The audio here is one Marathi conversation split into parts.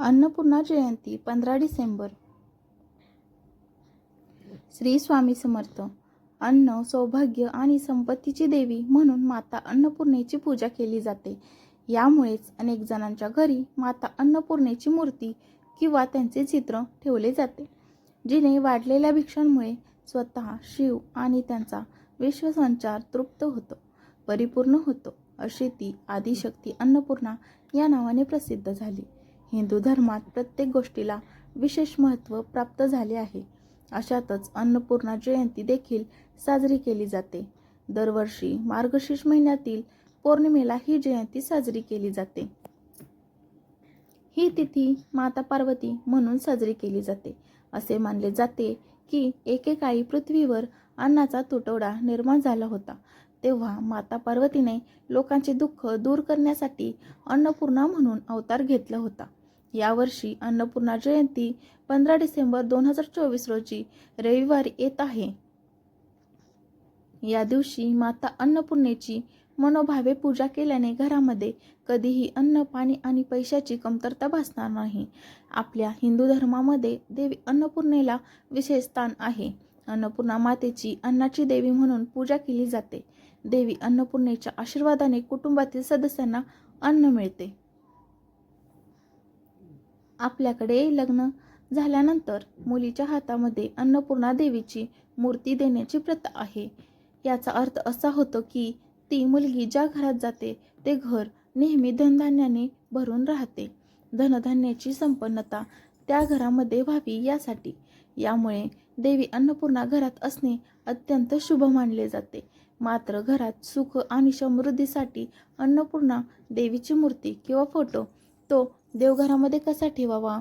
अन्नपूर्णा जयंती पंधरा डिसेंबर. श्री स्वामी समर्थ. अन्न सौभाग्य आणि संपत्तीची देवी म्हणून माता अन्नपूर्णेची पूजा केली जाते. यामुळेच अनेक जणांच्या घरी माता अन्नपूर्णेची मूर्ती किंवा त्यांचे चित्र ठेवले जाते जिने वाढलेल्या भिक्षांमुळे स्वतः शिव आणि त्यांचा विश्वसंचार तृप्त होतो परिपूर्ण होतो अशी ती आदिशक्ती अन्नपूर्णा या नावाने प्रसिद्ध झाली. हिंदू धर्मात प्रत्येक गोष्टीला विशेष महत्त्व प्राप्त झाले आहे. अशातच अन्नपूर्णा जयंती देखील साजरी केली जाते. दरवर्षी मार्गशीर्ष महिन्यातील पौर्णिमेला ही जयंती साजरी केली जाते. ही तिथी माता पार्वती म्हणून साजरी केली जाते. असे मानले जाते की एकेकाळी पृथ्वीवर अन्नाचा तुटवडा निर्माण झाला होता. तेव्हा माता पार्वतीने लोकांचे दुःख दूर करण्यासाठी अन्नपूर्णा म्हणून अवतार घेतला होता. यावर्षी अन्नपूर्णा जयंती पंधरा डिसेंबर दोन हजार चोवीस रोजी रविवारी येत आहे. या दिवशी माता अन्नपूर्णेची मनोभावे पूजा केल्याने घरामध्ये कधीही अन्न पाणी आणि पैशाची कमतरता भासणार नाही. आपल्या हिंदू धर्मामध्ये देवी अन्नपूर्णेला विशेष स्थान आहे. अन्नपूर्णा मातेची अन्नाची देवी म्हणून पूजा केली जाते. देवी अन्नपूर्णेच्या आशीर्वादाने कुटुंबातील सदस्यांना अन्न मिळते. आपल्याकडे लग्न झाल्यानंतर मुलीच्या हातामध्ये अन्नपूर्णा देवीची मूर्ती देण्याची प्रथा आहे. याचा अर्थ असा होतो की ती मुलगी ज्या घरात जाते ते घर नेहमी धनधान्याने भरून राहते. धनधान्याची संपन्नता त्या घरामध्ये व्हावी यासाठी. यामुळे देवी अन्नपूर्णा घरात असणे अत्यंत शुभ मानले जाते. मात्र घरात सुख आणि समृद्धीसाठी अन्नपूर्णा देवीची मूर्ती किंवा फोटो तो देवघरामध्ये कसा ठेवावा?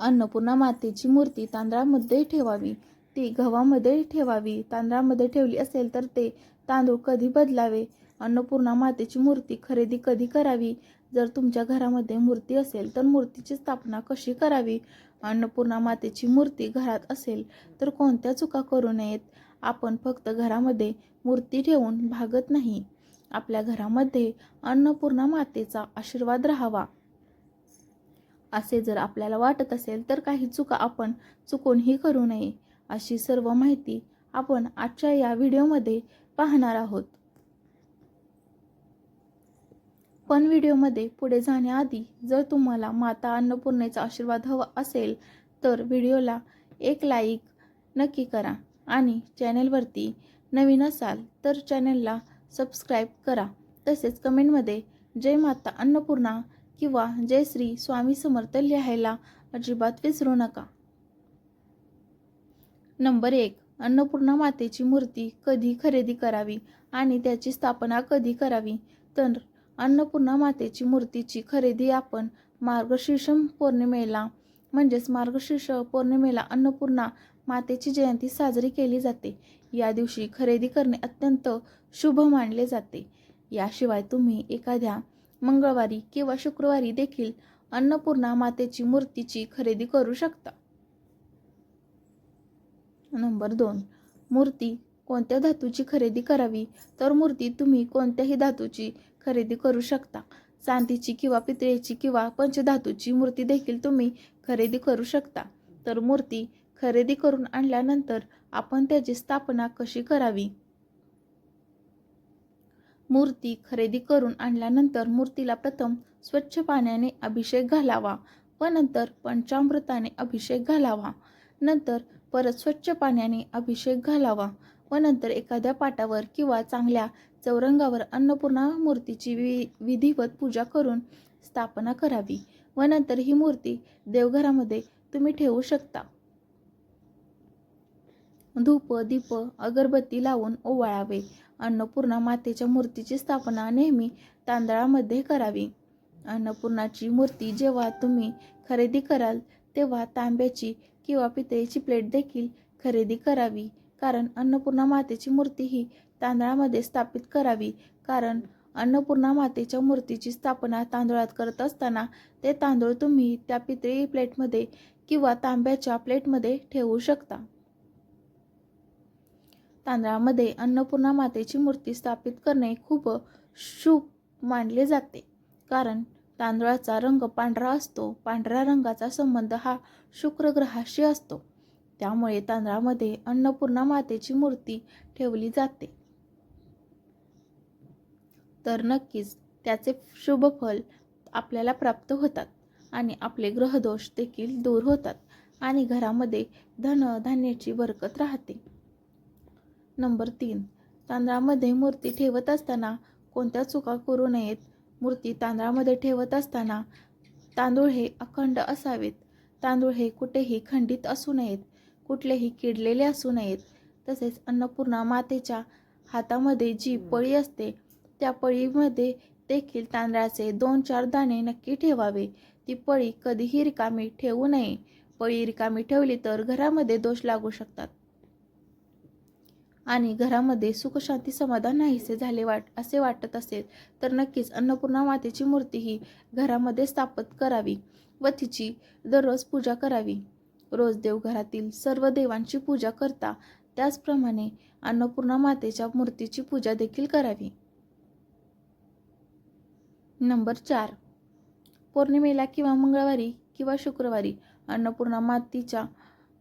अन्नपूर्णा मातेची मूर्ती तांदळामध्ये ठेवावी. ती गव्हामध्ये ठेवावी. तांदळामध्ये ठेवली असेल तर ते तांदूळ कधी बदलावे? अन्नपूर्णा मातेची मूर्ती खरेदी कधी करावी? जर तुमच्या घरामध्ये मूर्ती असेल तर मूर्तीची स्थापना कशी करावी? अन्नपूर्णा मातेची मूर्ती घरात असेल तर कोणत्या चुका करू नयेत? आपण फक्त घरामध्ये मूर्ती ठेवून भागत नाही. आपल्या घरामध्ये अन्नपूर्णा मातेचा आशीर्वाद राहावा. असे जर आपल्याला वाटत असेल तर काही चुका आपण चुकूनही करू नये अशी सर्व माहिती आपण आजच्या या व्हिडिओमध्ये पाहणार आहोत. पण व्हिडिओमध्ये पुढे जाण्याआधी जर तुम्हाला माता अन्नपूर्णेचा आशीर्वाद हवा असेल तर व्हिडिओला एक लाईक नक्की करा आणि चॅनेलवरती नवीन असाल तर चॅनेलला सबस्क्राईब करा. तसेच कमेंटमध्ये जय माता अन्नपूर्णा किंवा जय श्री स्वामी समर्थ लिहायला अजिबात विसरू नका. नंबर एक अन्नपूर्णा मातेची मूर्ती कधी खरेदी करावी आणि त्याची स्थापना कधी करावी? तर अन्नपूर्णा मातेची मूर्तीची खरेदी आपण मार्गशीर्ष पौर्णिमेला म्हणजेच मार्गशीर्ष पौर्णिमेला अन्नपूर्णा मातेची जयंती साजरी केली जाते. या दिवशी खरेदी करणे अत्यंत शुभ मानले जाते. याशिवाय तुम्ही एखाद्या मंगळवारी किंवा शुक्रवारी देखील अन्नपूर्णा मातेची मूर्तीची खरेदी करू शकता. नंबर दोन. मूर्ती कोणत्या धातूची खरेदी करावी? तर मूर्ती तुम्ही कोणत्याही धातूची खरेदी करू शकता. चांदीची किंवा पितळेची किंवा पंचधातूची मूर्ती देखील तुम्ही खरेदी करू शकता. तर मूर्ती खरेदी करून आणल्यानंतर आपण त्याची स्थापना कशी करावी? मूर्ती खरेदी करून आणल्यानंतर मूर्तीला प्रथम स्वच्छ पाण्याने अभिषेक घालावा व नंतर पंचामृताने अभिषेक घालावा. नंतर परत स्वच्छ पाण्याने अभिषेक घालावा व नंतर एखाद्या पाटावर किंवा चांगल्या चौरंगावर अन्नपूर्णा मूर्तीची वि विधिवत पूजा करून स्थापना करावी व नंतर ही मूर्ती देवघरामध्ये तुम्ही ठेवू शकता. धूप दीप अगरबत्ती लावून ओवाळावे अन्नपूर्णा मातेच्या मूर्तीची स्थापना नेहमी तांदळामध्ये करावी. अन्नपूर्णाची मूर्ती जेव्हा तुम्ही खरेदी कराल तेव्हा तांब्याची किंवा पितळेची प्लेट देखील खरेदी करावी. कारण अन्नपूर्णा मातेची मूर्ती ही तांदळामध्ये स्थापित करावी. कारण अन्नपूर्णा मातेच्या मूर्तीची स्थापना तांदूळात करत असताना ते तांदूळ तुम्ही त्या पितळी प्लेटमध्ये किंवा तांब्याच्या प्लेटमध्ये ठेवू शकता. तांदळामध्ये अन्नपूर्णा मातेची मूर्ती स्थापित करणे खूप शुभ मानले जाते. कारण तांदळाचा रंग पांढरा असतो पांढऱ्या रंगाचा संबंध हा शुक्र ग्रहाशी असतो. त्यामुळे तांदळामध्ये अन्नपूर्णा मातेची मूर्ती ठेवली जाते. तर नक्कीच त्याचे शुभ फल आपल्याला प्राप्त होतात आणि आपले ग्रहदोष देखील दूर होतात आणि घरामध्ये धन धान्याची बरकत राहते. नंबर तीन. तांदळामध्ये मूर्ती ठेवत असताना कोणत्या चुका करू नयेत? मूर्ती तांदळामध्ये ठेवत असताना तांदूळ हे अखंड असावेत. तांदूळ हे कुठेही खंडित असू नयेत. कुठलेही किडलेले असू नयेत. तसेच अन्नपूर्णा मातेच्या हातामध्ये जी पळी असते त्या पळीमध्ये देखील तांदळाचे दोन चार दाणे नक्की ठेवावे. ती पळी कधीही रिकामी ठेवू नये. पळी रिकामी ठेवली तर घरामध्ये दोष लागू शकतात. आणि घरामध्ये सुखशांती समाधान नाहीसे झाले वाट असे वाटत असेल तर नक्कीच अन्नपूर्णा मातेची मूर्ती ही घरामध्ये स्थापित करावी व तिची दररोज पूजा करावी. रोज देवघरातील सर्व देवांची पूजा करता त्याचप्रमाणे अन्नपूर्णा मातेच्या मूर्तीची पूजा देखील करावी. नंबर चार. पौर्णिमेला किंवा मंगळवारी किंवा शुक्रवारी अन्नपूर्णा मातीच्या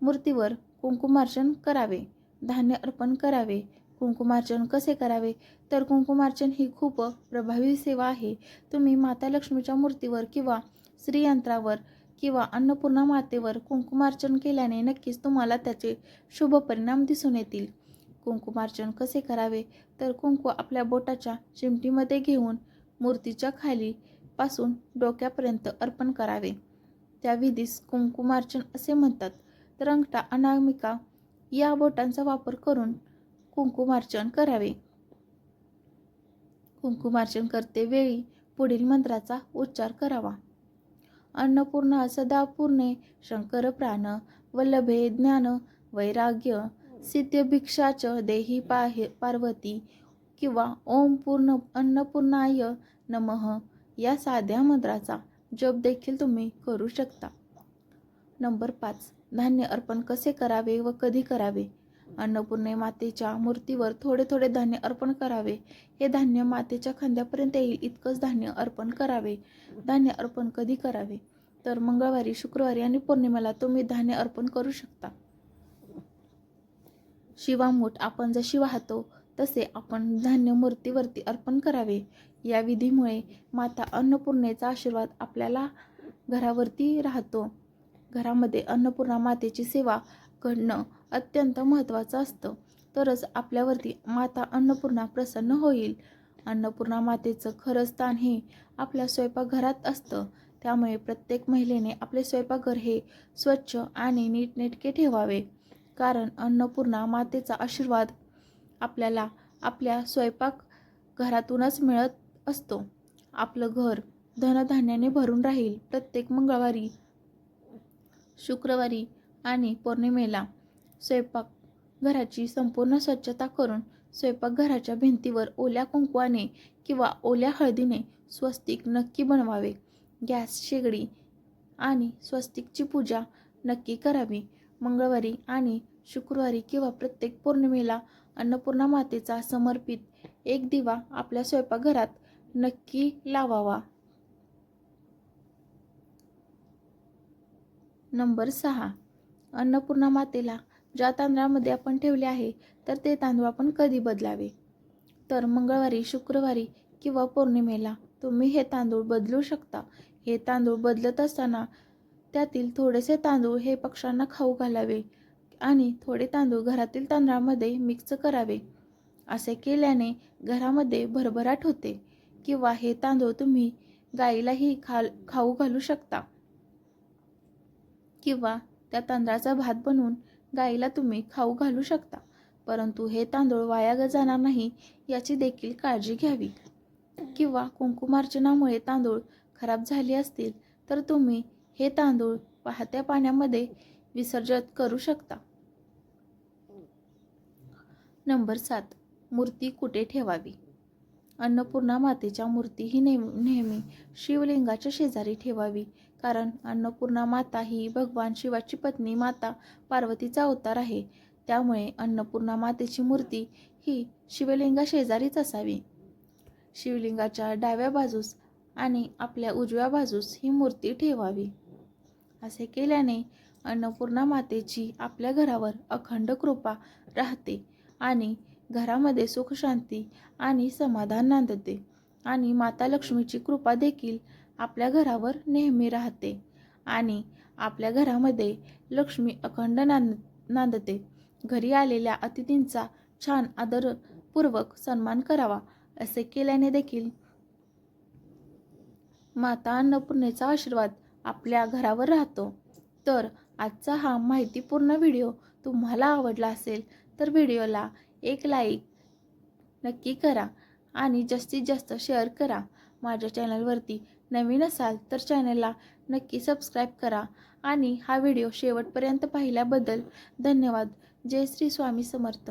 मूर्तीवर कुंकुमार्चन करावे. धान्य अर्पण करावे. कुंकुमार्चन कसे करावे? तर कुंकुमार्चन ही खूप प्रभावी सेवा आहे. तुम्ही माता लक्ष्मीच्या मूर्तीवर किंवा श्रीयंत्रावर किंवा अन्नपूर्णा मातेवर कुंकुमार्चन केल्याने नक्कीच तुम्हाला त्याचे शुभ परिणाम दिसून येतील. कुंकुमार्चन कसे करावे? तर कुंकू आपल्या बोटाच्या चिमटीमध्ये घेऊन मूर्तीच्या खाली पासून डोक्यापर्यंत अर्पण करावे. त्या विधीस कुंकुमार्चन असे म्हणतात. तर अंगठा अनामिका या बोटांचा वापर करून कुंकुमार्चन करावे. कुंकुमार्चन करते वेळी पुढील मंत्राचा उच्चार करावा. अन्नपूर्णा सदा पूर्णे शंकर प्राण वल्लभे ज्ञान वैराग्य सिद्ध्यभिक्षाच देही पाहे पार्वती किंवा ओम पूर्ण अन्नपूर्णाय नमः या साध्या मंत्राचा जप देखील तुम्ही करू शकता. नंबर पाच. धान्य अर्पण कसे करावे व कधी करावे? अन्नपूर्णे मातेच्या मूर्तीवर थोडे थोडे धान्य अर्पण करावे. हे धान्य मातेच्या खांद्यापर्यंत येईल इतकंच धान्य अर्पण करावे. धान्य अर्पण कधी करावे? तर मंगळवारी शुक्रवारी आणि पौर्णिमेला तुम्ही धान्य अर्पण करू शकता. शिवामूठ आपण जशी वाहतो तसे आपण धान्य मूर्तीवरती अर्पण करावे. या विधीमुळे माता अन्नपूर्णेचा आशीर्वाद आपल्याला घरावरती राहतो. घरामध्ये अन्नपूर्णा मातेची सेवा घडणं अत्यंत महत्त्वाचं असतं. तरच आपल्यावरती माता अन्नपूर्णा प्रसन्न होईल. अन्नपूर्णा मातेचं खरं स्थान हे आपल्या स्वयंपाकघरात असतं. त्यामुळे प्रत्येक महिलेने आपले स्वयंपाकघर हे स्वच्छ आणि नीटनेटके ठेवावे. कारण अन्नपूर्णा मातेचा आशीर्वाद आपल्याला आपल्या स्वयंपाक घरातूनच मिळत असतो. आपलं घर धनधान्याने भरून राहील. प्रत्येक मंगळवारी शुक्रवारी आणि पौर्णिमेला स्वयंपाक घराची संपूर्ण स्वच्छता करून स्वयंपाकघराच्या भिंतीवर ओल्या कुंकवाने किंवा ओल्या हळदीने स्वस्तिक नक्की बनवावे. गॅस शेगडी आणि स्वस्तिकची पूजा नक्की करावी. मंगळवारी आणि शुक्रवारी किंवा प्रत्येक पौर्णिमेला अन्नपूर्णा मातेचा समर्पित एक दिवा आपल्या स्वयंपाकघरात नक्की लावावा. नंबर सहा. अन्नपूर्णा मातेला ज्या तांदळामध्ये आपण ठेवले आहे तर ते तांदूळ आपण कधी बदलावे? तर मंगळवारी शुक्रवारी किंवा पौर्णिमेला तुम्ही हे तांदूळ बदलू शकता. हे तांदूळ बदलत असताना त्यातील थोडेसे तांदूळ हे पक्ष्यांना खाऊ घालावे आणि थोडे तांदूळ घरातील तांदळामध्ये मिक्स करावे. असे केल्याने घरामध्ये भरभराट होते किंवा हे तांदूळ तुम्ही गाईलाही खाल खाऊ घालू शकता. किंवा त्या तांदळाचा भात बनवून गाईला तुम्ही खाऊ घालू शकता. परंतु हे तांदूळ वाया जाणार नाही याची देखील काळजी घ्यावी. किंवा कुंकुमार्चनामुळे तांदूळ खराब झाले असतील तर तुम्ही हे तांदूळ वाहत्या पाण्यामध्ये विसर्जित करू शकता. नंबर सात. मूर्ती कुठे ठेवावी? अन्नपूर्णा मातेच्या मूर्ती ही नेहमी नेहमी शिवलिंगाच्या शेजारी ठेवावी. कारण अन्नपूर्णा माता ही भगवान शिवाची पत्नी माता पार्वतीचा अवतार आहे. त्यामुळे अन्नपूर्णा मातेची मूर्ती ही शिवलिंगा शेजारीच असावी. शिवलिंगाच्या डाव्या बाजूस आणि आपल्या उजव्या बाजूस ही मूर्ती ठेवावी. असे केल्याने अन्नपूर्णा मातेची आपल्या घरावर अखंड कृपा राहते आणि घरामध्ये सुखशांती आणि समाधान नांदते आणि माता लक्ष्मीची कृपा देखील आपल्या घरावर नेहमी राहते आणि आपल्या घरामध्ये लक्ष्मी अखंड नांद नांदते. घरी आलेल्या अतिथींचा छान आदरपूर्वक सन्मान करावा असे केल्याने देखील माता अन्नपूर्णेचा आशीर्वाद आपल्या घरावर राहतो. तर आजचा हा माहितीपूर्ण व्हिडिओ तुम्हाला आवडला असेल तर व्हिडिओला एक लाईक नक्की करा आणि जास्तीत जास्त शेअर करा. माझ्या चॅनलवरती नवीन असाल तर चॅनलला नक्की सबस्क्राईब करा आणि हा व्हिडिओ शेवटपर्यंत पाहिल्याबद्दल धन्यवाद. जय श्री स्वामी समर्थ.